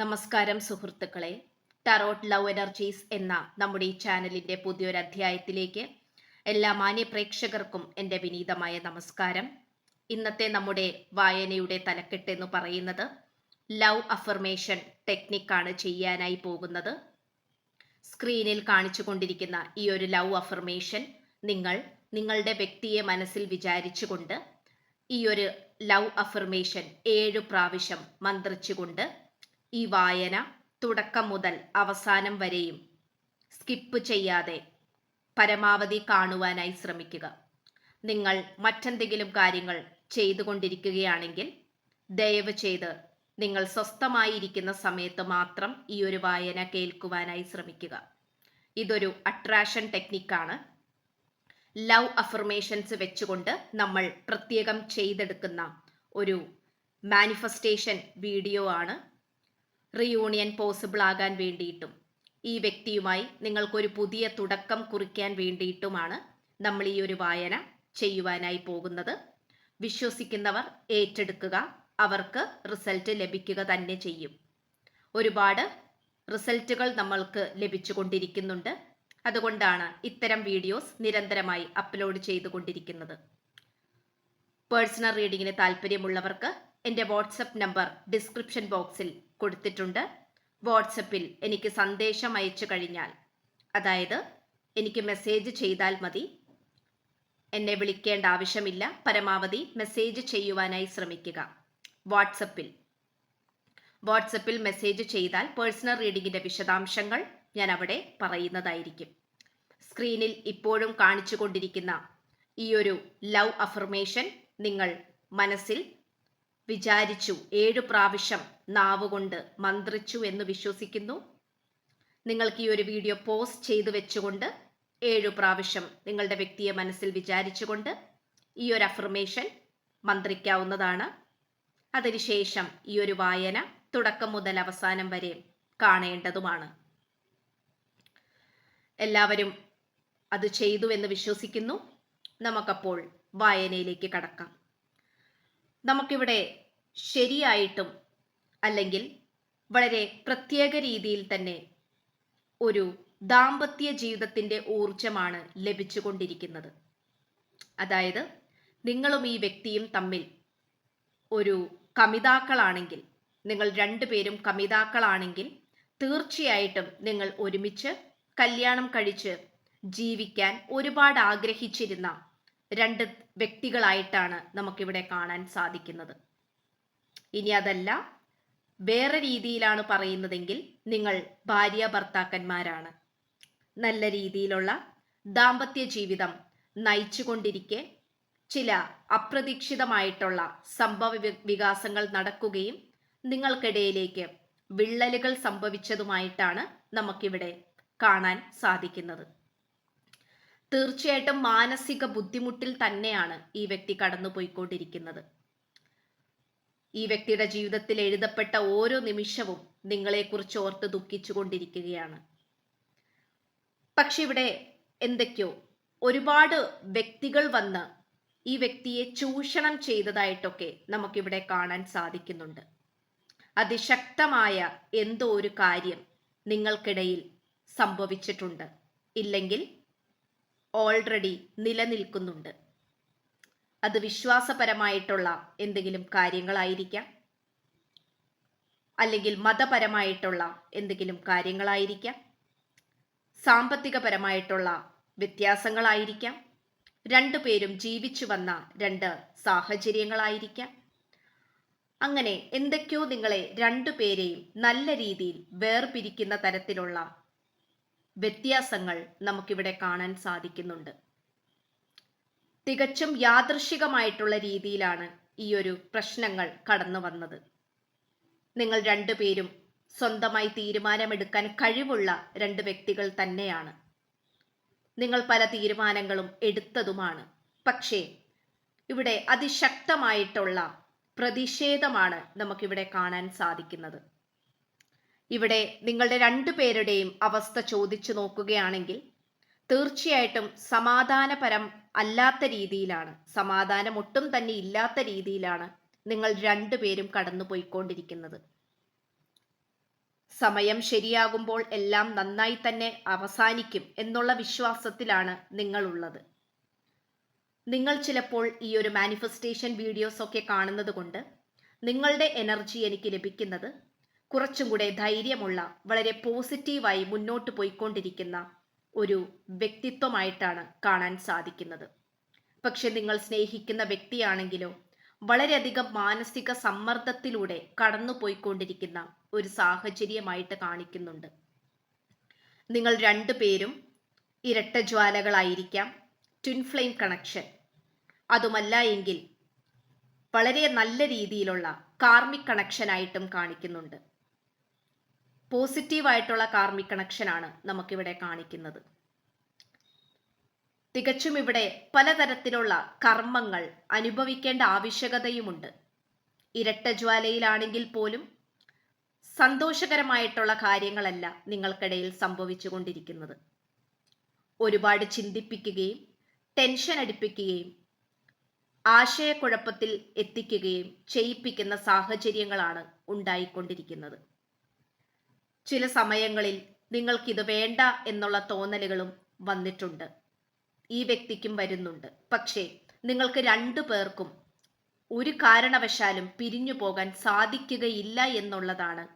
നമസ്കാരം സുഹൃത്തുക്കളെ. Tarot love energies എന്ന നമ്മുടെ ഈ ചാനലിന്റെ പുതിയൊരു അധ്യായത്തിലേക്ക് എല്ലാ മാന്യ പ്രേക്ഷകർക്കും എന്റെ വിനീതമായ നമസ്കാരം. ഇന്നത്തെ നമ്മുടെ വായനയുടെ തലക്കെട്ട് എന്ന് പറയുന്നത് ലവ് അഫർമേഷൻ ടെക്നിക്കാണ് ചെയ്യാനായി പോകുന്നത്. സ്ക്രീനിൽ കാണിച്ചു കൊണ്ടിരിക്കുന്ന ഈ ഒരു ലവ് അഫർമേഷൻ നിങ്ങൾ നിങ്ങളുടെ വ്യക്തിയെ മനസ്സിൽ വിചാരിച്ചുകൊണ്ട് ഈ ഒരു ലവ് അഫർമേഷൻ ഏഴു പ്രാവശ്യം മന്ത്രിച്ചുകൊണ്ട് ഈ വായന തുടക്കം മുതൽ അവസാനം വരെയും സ്കിപ്പ് ചെയ്യാതെ പരമാവധി കാണുവാനായി ശ്രമിക്കുക. നിങ്ങൾ മറ്റെന്തെങ്കിലും കാര്യങ്ങൾ ചെയ്തുകൊണ്ടിരിക്കുകയാണെങ്കിൽ ദയവ് ചെയ്ത് നിങ്ങൾ സ്വസ്ഥമായിരിക്കുന്ന സമയത്ത് മാത്രം ഈ ഒരു വായന കേൾക്കുവാനായി ശ്രമിക്കുക. ഇതൊരു അട്രാക്ഷൻ ടെക്നിക്കാണ് ലവ് അഫർമേഷൻസ് വെച്ചുകൊണ്ട് നമ്മൾ പ്രത്യേകം ചെയ്തെടുക്കുന്ന ഒരു മാനിഫെസ്റ്റേഷൻ വീഡിയോ ആണ്. റിയൂണിയൻ പോസിബിൾ ആകാൻ വേണ്ടിയിട്ടും ഈ വ്യക്തിയുമായി നിങ്ങൾക്കൊരു പുതിയ തുടക്കം കുറിക്കാൻ വേണ്ടിയിട്ടുമാണ് നമ്മൾ ഈ ഒരു വായന ചെയ്യുവാനായി പോകുന്നത്. വിശ്വസിക്കുന്നവർ ഏറ്റെടുക്കുക അവർക്ക് റിസൾട്ട് ലഭിക്കുക തന്നെ ചെയ്യും. ഒരുപാട് റിസൾട്ടുകൾ നമ്മൾക്ക് ലഭിച്ചുകൊണ്ടിരിക്കുന്നുണ്ട്. അതുകൊണ്ടാണ് ഇത്തരം വീഡിയോസ് നിരന്തരമായി അപ്ലോഡ് ചെയ്തുകൊണ്ടിരിക്കുന്നത്. പേഴ്സണൽ റീഡിങ്ങിന് താല്പര്യമുള്ളവർക്ക് എന്റെ വാട്സപ്പ് നമ്പർ ഡിസ്ക്രിപ്ഷൻ ബോക്സിൽ കൊടുത്തിട്ടുണ്ട്. വാട്സപ്പിൽ എനിക്ക് സന്ദേശം അയച്ചു കഴിഞ്ഞാൽ അതായത് എനിക്ക് മെസ്സേജ് ചെയ്താൽ മതി. എന്നെ വിളിക്കേണ്ട ആവശ്യമില്ല. പരമാവധി മെസ്സേജ് ചെയ്യുവാനായി ശ്രമിക്കുക. വാട്സപ്പിൽ. വാട്സപ്പിൽ മെസ്സേജ് ചെയ്താൽ പേഴ്സണൽ റീഡിങ്ങിന്റെ വിശദാംശങ്ങൾ ഞാൻ അവിടെ പറയുന്നതായിരിക്കും. സ്ക്രീനിൽ ഇപ്പോഴും കാണിച്ചു കൊണ്ടിരിക്കുന്ന ഈ ഒരു ലവ് അഫർമേഷൻ നിങ്ങൾ മനസ്സിൽ വിചാരിച്ചു ഏഴു പ്രാവശ്യം നാവുകൊണ്ട് മന്ത്രിച്ചു എന്ന് വിശ്വസിക്കുന്നു. നിങ്ങൾക്ക് ഈ ഒരു വീഡിയോ പോസ്റ്റ് ചെയ്തു വെച്ചുകൊണ്ട് ഏഴു പ്രാവശ്യം നിങ്ങളുടെ വ്യക്തിയെ മനസ്സിൽ വിചാരിച്ചുകൊണ്ട് ഈ ഒരു അഫർമേഷൻ മന്ത്രിക്കാവുന്നതാണ്. അതിനുശേഷം ഈ ഒരു വായന തുടക്കം മുതൽ അവസാനം വരെ കാണേണ്ടതുമാണ്. എല്ലാവരും അത് ചെയ്തു എന്ന് വിശ്വസിക്കുന്നു. നമുക്കപ്പോൾ വായനയിലേക്ക് കടക്കാം. നമുക്കിവിടെ ശരിയായിട്ടും അല്ലെങ്കിൽ വളരെ പ്രത്യേക രീതിയിൽ തന്നെ ഒരു ദാമ്പത്യ ജീവിതത്തിന്റെ ഊർജമാണ് ലഭിച്ചുകൊണ്ടിരിക്കുന്നത്. അതായത് നിങ്ങളും ഈ വ്യക്തിയും തമ്മിൽ ഒരു കമിതാക്കളാണെങ്കിൽ നിങ്ങൾ രണ്ടുപേരും കമിതാക്കളാണെങ്കിൽ തീർച്ചയായിട്ടും നിങ്ങൾ ഒരുമിച്ച് കല്യാണം കഴിച്ച് ജീവിക്കാൻ ഒരുപാട് ആഗ്രഹിച്ചിരുന്ന രണ്ട് വ്യക്തികളായിട്ടാണ് നമുക്കിവിടെ കാണാൻ സാധിക്കുന്നത്. ഇനി അതല്ല വേറെ രീതിയിലാണ് പറയുന്നതെങ്കിൽ നിങ്ങൾ ഭാര്യ ഭർത്താക്കന്മാരാണ്. നല്ല രീതിയിലുള്ള ദാമ്പത്യ ജീവിതം നയിച്ചുകൊണ്ടിരിക്കെ ചില അപ്രതീക്ഷിതമായിട്ടുള്ള സംഭവ വികാസങ്ങൾ നടക്കുകയും നിങ്ങൾക്കിടയിലേക്ക് വിള്ളലുകൾ സംഭവിച്ചതുമായിട്ടാണ് നമുക്കിവിടെ കാണാൻ സാധിക്കുന്നത്. തീർച്ചയായിട്ടും മാനസിക ബുദ്ധിമുട്ടിൽ തന്നെയാണ് ഈ വ്യക്തി കടന്നുപോയിക്കൊണ്ടിരിക്കുന്നത്. ഈ വ്യക്തിയുടെ ജീവിതത്തിൽ എഴുതപ്പെട്ട ഓരോ നിമിഷവും നിങ്ങളെക്കുറിച്ച് ഓർത്ത് ദുഃഖിച്ചുകൊണ്ടിരിക്കുകയാണ്. പക്ഷെ ഇവിടെ എന്തൊക്കെയോ ഒരുപാട് വ്യക്തികൾ വന്ന് ഈ വ്യക്തിയെ ചൂഷണം ചെയ്തതായിട്ടൊക്കെ നമുക്കിവിടെ കാണാൻ സാധിക്കുന്നുണ്ട്. അതിശക്തമായ എന്തോ ഒരു കാര്യം നിങ്ങൾക്കിടയിൽ സംഭവിച്ചിട്ടുണ്ട്. ഇല്ലെങ്കിൽ ഓൾറെഡി നിലനിൽക്കുന്നുണ്ട്. അത് വിശ്വാസപരമായിട്ടുള്ള എന്തെങ്കിലും കാര്യങ്ങളായിരിക്കാം? അല്ലെങ്കിൽ മതപരമായിട്ടുള്ള എന്തെങ്കിലും കാര്യങ്ങളായിരിക്കാം? സാമ്പത്തികപരമായിട്ടുള്ള വ്യത്യാസങ്ങളായിരിക്കാം? രണ്ടുപേരും ജീവിച്ചു വന്ന രണ്ട് സാഹചര്യങ്ങളായിരിക്കാം? അങ്ങനെ എന്തൊക്കെയോ നിങ്ങളെ രണ്ടു പേരെയും നല്ല രീതിയിൽ വേർപിരിക്കുന്ന തരത്തിലുള്ള വ്യത്യാസങ്ങൾ നമുക്കിവിടെ കാണാൻ സാധിക്കുന്നുണ്ട്. തികച്ചും യാദൃശികമായിട്ടുള്ള രീതിയിലാണ് ഈ ഒരു പ്രശ്നങ്ങൾ കടന്നു വന്നത്. നിങ്ങൾ രണ്ടുപേരും സ്വന്തമായി തീരുമാനമെടുക്കാൻ കഴിവുള്ള രണ്ട് വ്യക്തികൾ തന്നെയാണ്. നിങ്ങൾ പല തീരുമാനങ്ങളും എടുത്തതുമാണ്. പക്ഷേ ഇവിടെ അതിശക്തമായിട്ടുള്ള പ്രതിഷേധമാണ് നമുക്കിവിടെ കാണാൻ സാധിക്കുന്നത്. ഇവിടെ നിങ്ങളുടെ രണ്ടു പേരുടെയും അവസ്ഥ ചോദിച്ചു നോക്കുകയാണെങ്കിൽ തീർച്ചയായിട്ടും സമാധാനപരം അല്ലാത്ത രീതിയിലാണ്. സമാധാനം ഒട്ടും തന്നെ ഇല്ലാത്ത രീതിയിലാണ് നിങ്ങൾ രണ്ടുപേരും കടന്നു പോയിക്കൊണ്ടിരിക്കുന്നത്. സമയം ശരിയാകുമ്പോൾ എല്ലാം നന്നായി തന്നെ അവസാനിക്കും എന്നുള്ള വിശ്വാസത്തിലാണ് നിങ്ങളുള്ളത്. നിങ്ങൾ ചിലപ്പോൾ ഈ ഒരു മാനിഫെസ്റ്റേഷൻ വീഡിയോസ് ഒക്കെ കാണുന്നത് കൊണ്ട് നിങ്ങളുടെ എനർജി എനിക്ക് ലഭിക്കുന്നത് കുറച്ചും കൂടെ ധൈര്യമുള്ള വളരെ പോസിറ്റീവായി മുന്നോട്ട് പോയിക്കൊണ്ടിരിക്കുന്ന ഒരു വ്യക്തിത്വമായിട്ടാണ് കാണാൻ സാധിക്കുന്നത്. പക്ഷെ നിങ്ങൾ സ്നേഹിക്കുന്ന വ്യക്തിയാണെങ്കിലോ വളരെയധികം മാനസിക സമ്മർദ്ദത്തിലൂടെ കടന്നുപോയിക്കൊണ്ടിരിക്കുന്ന ഒരു സാഹചര്യമായിട്ട് കാണിക്കുന്നുണ്ട്. നിങ്ങൾ രണ്ടു പേരും ഇരട്ട ജ്വാലകളായിരിക്കാം ട്വിൻ ഫ്ലെയിം കണക്ഷൻ അതുമല്ല എങ്കിൽ വളരെ നല്ല രീതിയിലുള്ള കാർമിക് കണക്ഷനായിട്ടും കാണിക്കുന്നുണ്ട്. പോസിറ്റീവായിട്ടുള്ള കാർമിക് കണക്ഷനാണ് നമുക്കിവിടെ കാണിക്കുന്നത്. തികച്ചും ഇവിടെ പലതരത്തിലുള്ള കർമ്മങ്ങൾ അനുഭവിക്കേണ്ട ആവശ്യകതയുമുണ്ട്. ഇരട്ട ജ്വാലയിലാണെങ്കിൽ പോലും സന്തോഷകരമായിട്ടുള്ള കാര്യങ്ങളല്ല നിങ്ങൾക്കിടയിൽ സംഭവിച്ചു സംഭവിച്ചുകൊണ്ടിരിക്കുന്നത്. ഒരുപാട് ചിന്തിപ്പിക്കുകയും ടെൻഷൻ അടിപ്പിക്കുകയും ആശയക്കുഴപ്പത്തിൽ എത്തിക്കുകയും ചെയ്യിപ്പിക്കുന്ന സാഹചര്യങ്ങളാണ് ഉണ്ടായിക്കൊണ്ടിരിക്കുന്നത്. ചില സമയങ്ങളിൽ നിങ്ങൾക്കിത് വേണ്ട എന്നുള്ള തോന്നലുകളും വന്നിട്ടുണ്ട്. ഈ വ്യക്തിക്കും വരുന്നുണ്ട്. പക്ഷേ നിങ്ങൾക്ക് രണ്ടു പേർക്കും ഒരു കാരണവശാലും പിരിഞ്ഞു പോകാൻ സാധിക്കുകയില്ല എന്നുള്ളതാണ്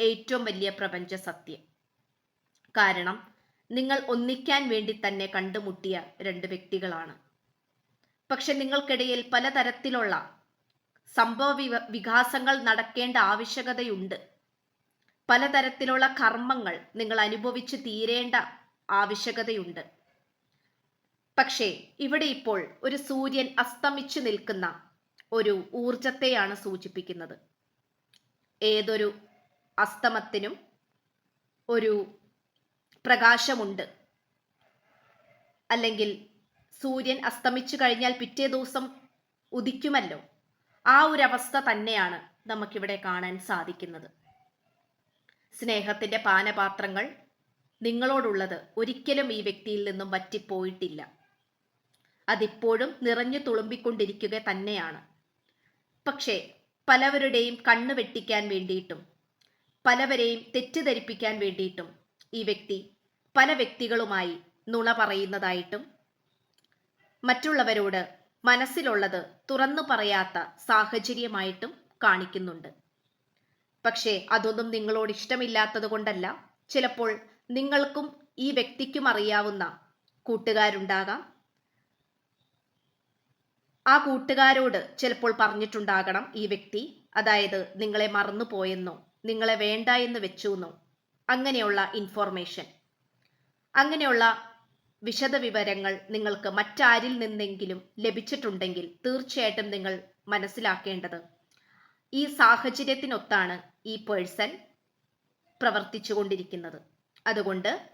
ഏറ്റവും വലിയ പ്രപഞ്ച സത്യം. കാരണം നിങ്ങൾ ഒന്നിക്കാൻ വേണ്ടി തന്നെ കണ്ടുമുട്ടിയ രണ്ട് വ്യക്തികളാണ്. പക്ഷെ നിങ്ങൾക്കിടയിൽ പലതരത്തിലുള്ള സംഭവ വികാസങ്ങൾ നടക്കേണ്ട ആവശ്യകതയുണ്ട്. പലതരത്തിലുള്ള കർമ്മങ്ങൾ നിങ്ങൾ അനുഭവിച്ച് തീരേണ്ട ആവശ്യകതയുണ്ട്. പക്ഷേ ഇവിടെ ഇപ്പോൾ ഒരു സൂര്യൻ അസ്തമിച്ചു നിൽക്കുന്ന ഒരു ഊർജത്തെയാണ് സൂചിപ്പിക്കുന്നത്. ഏതൊരു അസ്തമത്തിനും ഒരു പ്രകാശമുണ്ട്. അല്ലെങ്കിൽ സൂര്യൻ അസ്തമിച്ചു കഴിഞ്ഞാൽ പിറ്റേ ദിവസം ഉദിക്കുമല്ലോ. ആ ഒരു അവസ്ഥ തന്നെയാണ് നമുക്കിവിടെ കാണാൻ സാധിക്കുന്നത്. സ്നേഹത്തിന്റെ പാനപാത്രങ്ങൾ നിങ്ങളോടുള്ളത് ഒരിക്കലും ഈ വ്യക്തിയിൽ നിന്നും വറ്റിപ്പോയിട്ടില്ല. അതിപ്പോഴും നിറഞ്ഞു തുളുമ്പിക്കൊണ്ടിരിക്കുക തന്നെയാണ്. പക്ഷേ പലവരുടെയും കണ്ണു വെട്ടിക്കാൻ വേണ്ടിയിട്ടും പലവരെയും തെറ്റിദ്ധരിപ്പിക്കാൻ വേണ്ടിയിട്ടും ഈ വ്യക്തി പല വ്യക്തികളുമായി നുണ പറയുന്നതായിട്ടും മറ്റുള്ളവരോട് മനസ്സിലുള്ളത് തുറന്നു പറയാത്ത സാഹചര്യമായിട്ടും കാണിക്കുന്നുണ്ട്. പക്ഷേ അതൊന്നും നിങ്ങളോട് ഇഷ്ടമില്ലാത്തത് കൊണ്ടല്ല. ചിലപ്പോൾ നിങ്ങൾക്കും ഈ വ്യക്തിക്കും അറിയാവുന്ന കൂട്ടുകാരുണ്ടാകാം. ആ കൂട്ടുകാരോട് ചിലപ്പോൾ പറഞ്ഞിട്ടുണ്ടാകണം ഈ വ്യക്തി. അതായത് നിങ്ങളെ മറന്നു പോയെന്നോ നിങ്ങളെ വേണ്ട എന്ന് വെച്ചു വെച്ചുവെന്നോ. അങ്ങനെയുള്ള ഇൻഫോർമേഷൻ അങ്ങനെയുള്ള വിശദവിവരങ്ങൾ നിങ്ങൾക്ക് മറ്റാരിൽ നിന്നെങ്കിലും ലഭിച്ചിട്ടുണ്ടെങ്കിൽ തീർച്ചയായിട്ടും നിങ്ങൾ മനസ്സിലാക്കേണ്ടത് ഈ സാഹചര്യത്തിനൊത്താണ് ഈ പേഴ്സൺ പ്രവർത്തിച്ചു കൊണ്ടിരിക്കുന്നത് അതുകൊണ്ട്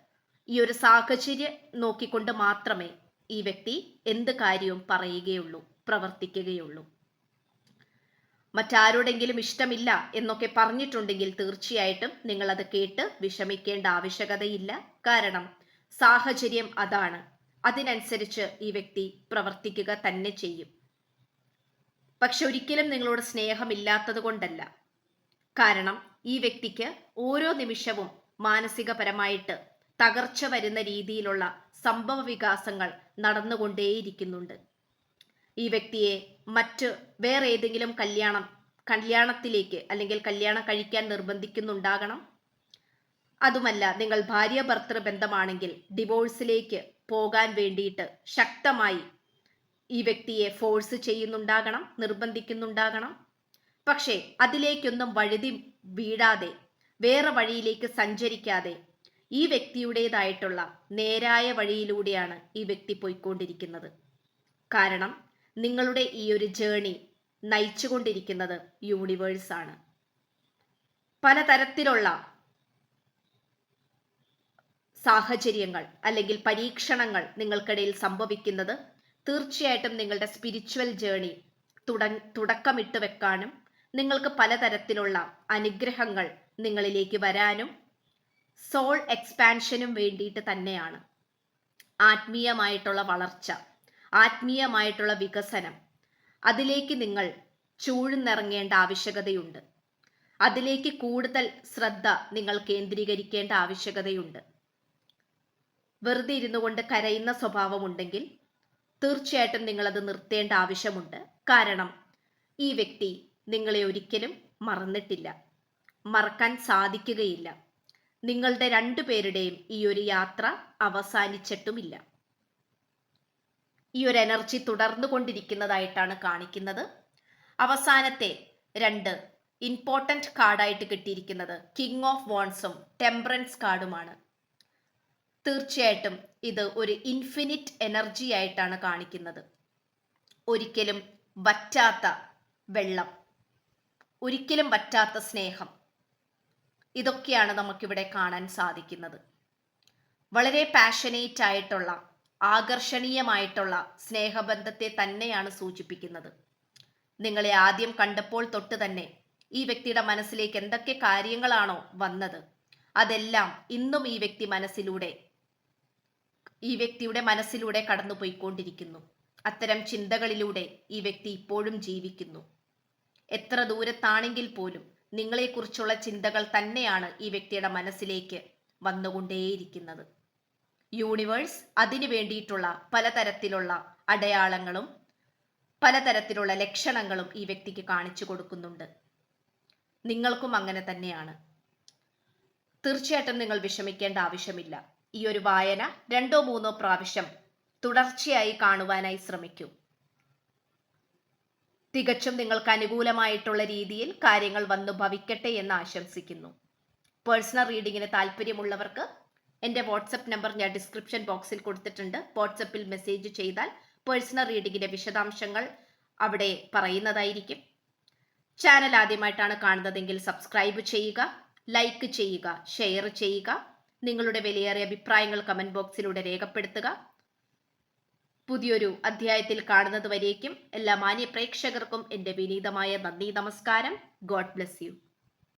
ഈ ഒരു സാഹചര്യം നോക്കിക്കൊണ്ട് മാത്രമേ ഈ വ്യക്തി എന്ത് കാര്യവും പറയുകയുള്ളൂ പ്രവർത്തിക്കുകയുള്ളൂ. മറ്റാരോടെങ്കിലും ഇഷ്ടമില്ല എന്നൊക്കെ പറഞ്ഞിട്ടുണ്ടെങ്കിൽ തീർച്ചയായിട്ടും നിങ്ങൾ അത് കേട്ട് വിഷമിക്കേണ്ട ആവശ്യകതയില്ല. കാരണം സാഹചര്യം അതാണ്. അതിനനുസരിച്ച് ഈ വ്യക്തി പ്രവർത്തിക്കുക തന്നെ ചെയ്യും. പക്ഷെ ഒരിക്കലും നിങ്ങളോട് സ്നേഹമില്ലാത്തത് കൊണ്ടല്ല. കാരണം ഈ വ്യക്തിക്ക് ഓരോ നിമിഷവും മാനസികപരമായിട്ട് തകർച്ച വരുന്ന രീതിയിലുള്ള സംഭവ വികാസങ്ങൾ നടന്നുകൊണ്ടേയിരിക്കുന്നുണ്ട്. ഈ വ്യക്തിയെ മറ്റ് വേറെ ഏതെങ്കിലും കല്യാണം കല്യാണത്തിലേക്ക് അല്ലെങ്കിൽ കല്യാണം കഴിക്കാൻ നിർബന്ധിക്കുന്നുണ്ടാകണം. അതുമല്ല നിങ്ങൾ ഭാര്യ ഭർത്തൃ ബന്ധമാണെങ്കിൽ ഡിവോഴ്സിലേക്ക് പോകാൻ വേണ്ടിയിട്ട് ശക്തമായി ഈ വ്യക്തിയെ ഫോഴ്സ് ചെയ്യുന്നുണ്ടാകണം നിർബന്ധിക്കുന്നുണ്ടാകണം. പക്ഷേ അതിലേക്കൊന്നും വഴുതി വീഴാതെ വേറെ വഴിയിലേക്ക് സഞ്ചരിക്കാതെ ഈ വ്യക്തിയുടേതായിട്ടുള്ള നേരായ വഴിയിലൂടെയാണ് ഈ വ്യക്തി പോയിക്കൊണ്ടിരിക്കുന്നത്. കാരണം നിങ്ങളുടെ ഈ ഒരു ജേണി നയിച്ചുകൊണ്ടിരിക്കുന്നത് യൂണിവേഴ്സാണ് പലതരത്തിലുള്ള സാഹചര്യങ്ങൾ അല്ലെങ്കിൽ പരീക്ഷണങ്ങൾ നിങ്ങൾക്കിടയിൽ സംഭവിക്കുന്നത് തീർച്ചയായിട്ടും നിങ്ങളുടെ സ്പിരിച്വൽ ജേണി തുട തുടക്കമിട്ട് വെക്കാനും നിങ്ങൾക്ക് പലതരത്തിലുള്ള അനുഗ്രഹങ്ങൾ നിങ്ങളിലേക്ക് വരാനും സോൾ എക്സ്പാൻഷനും വേണ്ടിയിട്ട് തന്നെയാണ്. ആത്മീയമായിട്ടുള്ള വളർച്ച ആത്മീയമായിട്ടുള്ള വികസനം അതിലേക്ക് നിങ്ങൾ ചൂഴ്ന്നിറങ്ങേണ്ട ആവശ്യകതയുണ്ട്. അതിലേക്ക് കൂടുതൽ ശ്രദ്ധ നിങ്ങൾ കേന്ദ്രീകരിക്കേണ്ട ആവശ്യകതയുണ്ട്. വെറുതെ ഇരുന്നു കൊണ്ട് കരയുന്ന സ്വഭാവമുണ്ടെങ്കിൽ തീർച്ചയായിട്ടും നിങ്ങളത് നിർത്തേണ്ട ആവശ്യമുണ്ട്. കാരണം ഈ വ്യക്തി നിങ്ങളെ ഒരിക്കലും മറന്നിട്ടില്ല. മറക്കാൻ സാധിക്കുകയില്ല. നിങ്ങളുടെ രണ്ടുപേരുടെയും ഈ ഒരു യാത്ര അവസാനിച്ചിട്ടുമില്ല. ഈ ഒരു എനർജി തുടർന്നു കൊണ്ടിരിക്കുന്നതായിട്ടാണ് കാണിക്കുന്നത്. അവസാനത്തെ രണ്ട് ഇമ്പോർട്ടന്റ് കാർഡായിട്ട് കിട്ടിയിരിക്കുന്നത് കിങ് ഓഫ് വോൺസും ടെമ്പറൻസ് കാർഡുമാണ് തീർച്ചയായിട്ടും ഇത് ഒരു ഇൻഫിനിറ്റ് എനർജി ആയിട്ടാണ് കാണിക്കുന്നത്. ഒരിക്കലും വറ്റാത്ത വെള്ളം ഒരിക്കലും വറ്റാത്ത സ്നേഹം ഇതൊക്കെയാണ് നമുക്കിവിടെ കാണാൻ സാധിക്കുന്നത്. വളരെ പാഷനേറ്റ് ആയിട്ടുള്ള ആകർഷണീയമായിട്ടുള്ള സ്നേഹബന്ധത്തെ തന്നെയാണ് സൂചിപ്പിക്കുന്നത്. നിങ്ങളെ ആദ്യം കണ്ടപ്പോൾ തൊട്ട് തന്നെ ഈ വ്യക്തിയുടെ മനസ്സിലേക്ക് എന്തൊക്കെ കാര്യങ്ങളാണോ വന്നത് അതെല്ലാം ഇന്നും ഈ വ്യക്തി മനസ്സിലൂടെ ഈ വ്യക്തിയുടെ മനസ്സിലൂടെ കടന്നുപോയിക്കൊണ്ടിരിക്കുന്നു. അത്തരം ചിന്തകളിലൂടെ ഈ വ്യക്തി ഇപ്പോഴും ജീവിക്കുന്നു. എത്ര ദൂരത്താണെങ്കിൽ പോലും നിങ്ങളെക്കുറിച്ചുള്ള ചിന്തകൾ തന്നെയാണ് ഈ വ്യക്തിയുടെ മനസ്സിലേക്ക് വന്നുകൊണ്ടേയിരിക്കുന്നത്. യൂണിവേഴ്സ് അതിനു വേണ്ടിയിട്ടുള്ള പലതരത്തിലുള്ള അടയാളങ്ങളും പലതരത്തിലുള്ള ലക്ഷണങ്ങളും ഈ വ്യക്തിക്ക് കാണിച്ചു കൊടുക്കുന്നുണ്ട്. നിങ്ങൾക്കും അങ്ങനെ തന്നെയാണ്. തീർച്ചയായിട്ടും നിങ്ങൾ വിഷമിക്കേണ്ട ആവശ്യമില്ല. ഈ ഒരു വായന രണ്ടോ മൂന്നോ പ്രാവശ്യം തുടർച്ചയായി കാണുവാനായി ശ്രമിക്കൂ. തികച്ചും നിങ്ങൾക്ക് അനുകൂലമായിട്ടുള്ള രീതിയിൽ കാര്യങ്ങൾ വന്നു ഭവിക്കട്ടെ എന്ന് ആശംസിക്കുന്നു. പേഴ്സണൽ റീഡിങ്ങിന് താല്പര്യമുള്ളവർക്ക് എന്റെ വാട്സപ്പ് നമ്പർ ഞാൻ ഡിസ്ക്രിപ്ഷൻ ബോക്സിൽ കൊടുത്തിട്ടുണ്ട്. വാട്സപ്പിൽ മെസ്സേജ് ചെയ്താൽ പേഴ്സണൽ റീഡിങ്ങിന്റെ വിശദാംശങ്ങൾ അവിടെ പറയുന്നതായിരിക്കും. ചാനൽ ആദ്യമായിട്ടാണ് കാണുന്നതെങ്കിൽ സബ്സ്ക്രൈബ് ചെയ്യുക ലൈക്ക് ചെയ്യുക ഷെയർ ചെയ്യുക. നിങ്ങളുടെ വിലയേറിയ അഭിപ്രായങ്ങൾ കമന്റ് ബോക്സിലൂടെ രേഖപ്പെടുത്തുക. പുതിയൊരു അധ്യായത്തിൽ കാണുന്നത് വരേക്കും എല്ലാ മാന്യ പ്രേക്ഷകർക്കും എന്റെ വിനീതമായ നന്ദി നമസ്കാരം. God bless you.